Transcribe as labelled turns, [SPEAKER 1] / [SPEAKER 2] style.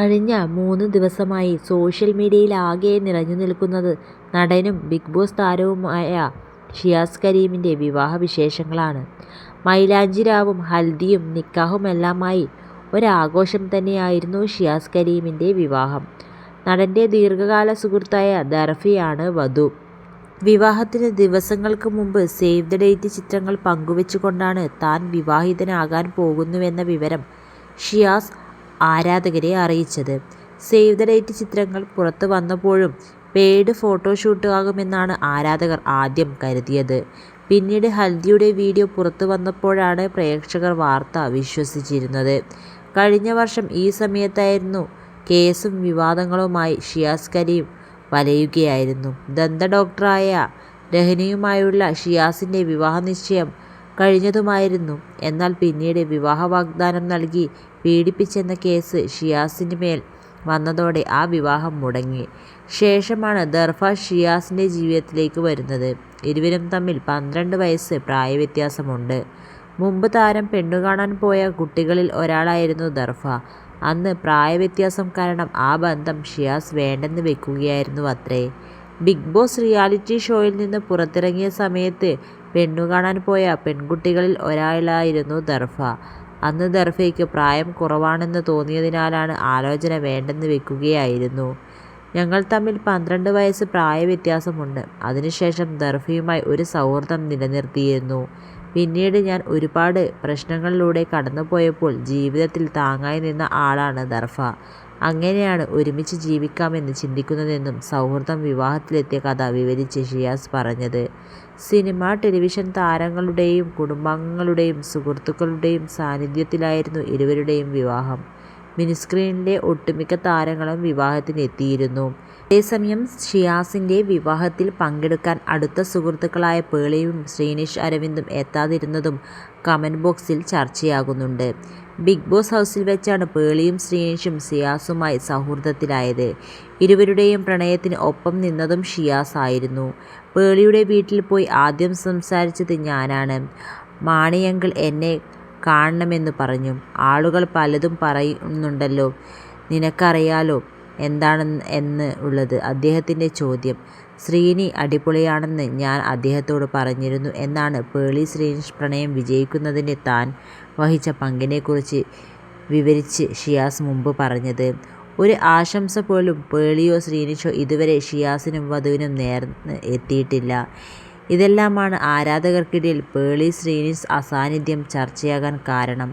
[SPEAKER 1] കഴിഞ്ഞ മൂന്ന് ദിവസമായി സോഷ്യൽ മീഡിയയിൽ ആകെ നിറഞ്ഞു നിൽക്കുന്നത് നടനും ബിഗ് ബോസ് താരവുമായ ഷിയാസ് കരീമിന്റെ വിവാഹ വിശേഷങ്ങളാണ്. മൈലാഞ്ചിരാവും ഹൽദിയും നിക്കാഹുമെല്ലാമായി ഒരാഘോഷം തന്നെയായിരുന്നു ഷിയാസ് കരീമിന്റെ വിവാഹം. നടന്റെ ദീർഘകാല സുഹൃത്തായ ദർഫിയാണ് വധു. വിവാഹത്തിന് ദിവസങ്ങൾക്ക് മുമ്പ് സേവ് ദ ഡേറ്റ് ചിത്രങ്ങൾ പങ്കുവെച്ചുകൊണ്ടാണ് താൻ വിവാഹിതനാകാൻ പോകുന്നുവെന്ന വിവരം ഷിയാസ് ആരാധകരെ അറിയിച്ചത്. സേവ് ദ ഡേറ്റ് ചിത്രങ്ങൾ പുറത്തു വന്നപ്പോഴും പെയ്ഡ് ഫോട്ടോഷൂട്ട് ആകുമെന്നാണ് ആരാധകർ ആദ്യം കരുതിയത്. പിന്നീട് ഹൽദിയുടെ വീഡിയോ പുറത്തു വന്നപ്പോഴാണ് പ്രേക്ഷകർ വാർത്ത വിശ്വസിച്ചിരുന്നത്. കഴിഞ്ഞ വർഷം ഈ സമയത്തായിരുന്നു കേസും വിവാദങ്ങളുമായി ഷിയാസ് കരീം വലയുകയായിരുന്നു. ദന്ത ഡോക്ടറായ രഹനയുമായുള്ള ഷിയാസിന്റെ വിവാഹനിശ്ചയം കഴിഞ്ഞതുമായിരുന്നു. എന്നാൽ പിന്നീട് വിവാഹ വാഗ്ദാനം നൽകി പീഡിപ്പിച്ചെന്ന കേസ് ഷിയാസിന് മേൽ വന്നതോടെ ആ വിവാഹം മുടങ്ങി. ശേഷമാണ് ദർഫ ഷിയാസിന്റെ ജീവിതത്തിലേക്ക് വരുന്നത്. ഇരുവരും തമ്മിൽ പന്ത്രണ്ട് വയസ്സ് പ്രായവ്യത്യാസമുണ്ട്. മുമ്പ് താരം പെണ്ണുകാണാൻ പോയ കുട്ടികളിൽ ഒരാളായിരുന്നു ദർഫ. അന്ന് പ്രായവ്യത്യാസം കാരണം ആ ബന്ധം ഷിയാസ് വേണ്ടെന്ന് വെക്കുകയായിരുന്നുവത്രേ. ബിഗ് ബോസ് റിയാലിറ്റി ഷോയിൽ നിന്ന് പുറത്തിറങ്ങിയ സമയത്ത് പെണ്ണുകാണാൻ പോയ പെൺകുട്ടികളിൽ ഒരാളായിരുന്നു ദർഫ. അന്ന് ദർഫയ്ക്ക് പ്രായം കുറവാണെന്ന് തോന്നിയതിനാലാണ് ആലോചന വേണ്ടെന്ന് വെക്കുകയായിരുന്നു. ഞങ്ങൾ തമ്മിൽ പന്ത്രണ്ട് വയസ്സ് പ്രായവ്യത്യാസമുണ്ട്. അതിനുശേഷം ദർഫയുമായി ഒരു സൗഹൃദം നിലനിർത്തിയിരുന്നു. പിന്നീട് ഞാൻ ഒരുപാട് പ്രശ്നങ്ങളിലൂടെ കടന്നുപോയപ്പോൾ ജീവിതത്തിൽ താങ്ങായി നിന്ന ആളാണ് ദർഫ. അങ്ങനെയാണ് ഒരുമിച്ച് ജീവിക്കാമെന്ന് ചിന്തിക്കുന്നതെന്നും സൗഹൃദം വിവാഹത്തിലെത്തിയ കഥ വിവരിച്ച് ഷിയാസ് പറഞ്ഞത്. സിനിമ, ടെലിവിഷൻ താരങ്ങളുടെയും കുടുംബാംഗങ്ങളുടെയും സുഹൃത്തുക്കളുടെയും സാന്നിധ്യത്തിലായിരുന്നു ഇരുവരുടെയും വിവാഹം. മിനിസ്ക്രീനിലെ ഒട്ടുമിക്ക താരങ്ങളും വിവാഹത്തിനെത്തിയിരുന്നു അതേസമയം ഷിയാസിന്റെ വിവാഹത്തിൽ പങ്കെടുക്കാൻ അടുത്ത സുഹൃത്തുക്കളായ പേളിയും ശ്രീനിഷ് അരവിന്ദും എത്താതിരുന്നതും കമന്റ് ബോക്സിൽ ചർച്ചയാകുന്നുണ്ട്. ബിഗ് ബോസ് ഹൗസിൽ വെച്ചാണ് പേളിയും ശ്രീനിഷും ഷിയാസുമായി സൗഹൃദത്തിലായത്. ഇരുവരുടെയും പ്രണയത്തിന് ഒപ്പം നിന്നതും ഷിയാസ് ആയിരുന്നു. പേളിയുടെ വീട്ടിൽ പോയി ആദ്യം സംസാരിച്ചത് ഞാനാണ്. മാണിയങ്കിൾ എന്നെ കാണണമെന്ന് പറഞ്ഞു. ആളുകൾ പലതും പറയുന്നുണ്ടല്ലോ. നിനക്കറിയാലോ എന്താണ് എന്ന് ഉള്ളത് അദ്ദേഹത്തിന്റെ ചോദ്യം. ശ്രീനി അടിപൊളിയാണെന്ന് ഞാൻ അദ്ദേഹത്തോട് പറഞ്ഞിരുന്നു എന്നാണ് പേളി ശ്രീനിഷ് പ്രണയം വിജയിക്കുന്നതിന് താൻ വഹിച്ച പങ്കിനെക്കുറിച്ച് വിവരിച്ച് ഷിയാസ് മുമ്പ് പറഞ്ഞത്. ഒരു ആശംസ പോലും പേളിയോ ശ്രീനിഷോ ഇതുവരെ ഷിയാസിനും വധുവിനും നേർന്ന് എത്തിയിട്ടില്ല. ഇതെല്ലാമാണ് ആരാധകർക്കിടയിൽ പേളി ശ്രീനിഷ് അസാന്നിധ്യം ചർച്ചയാകാൻ കാരണം.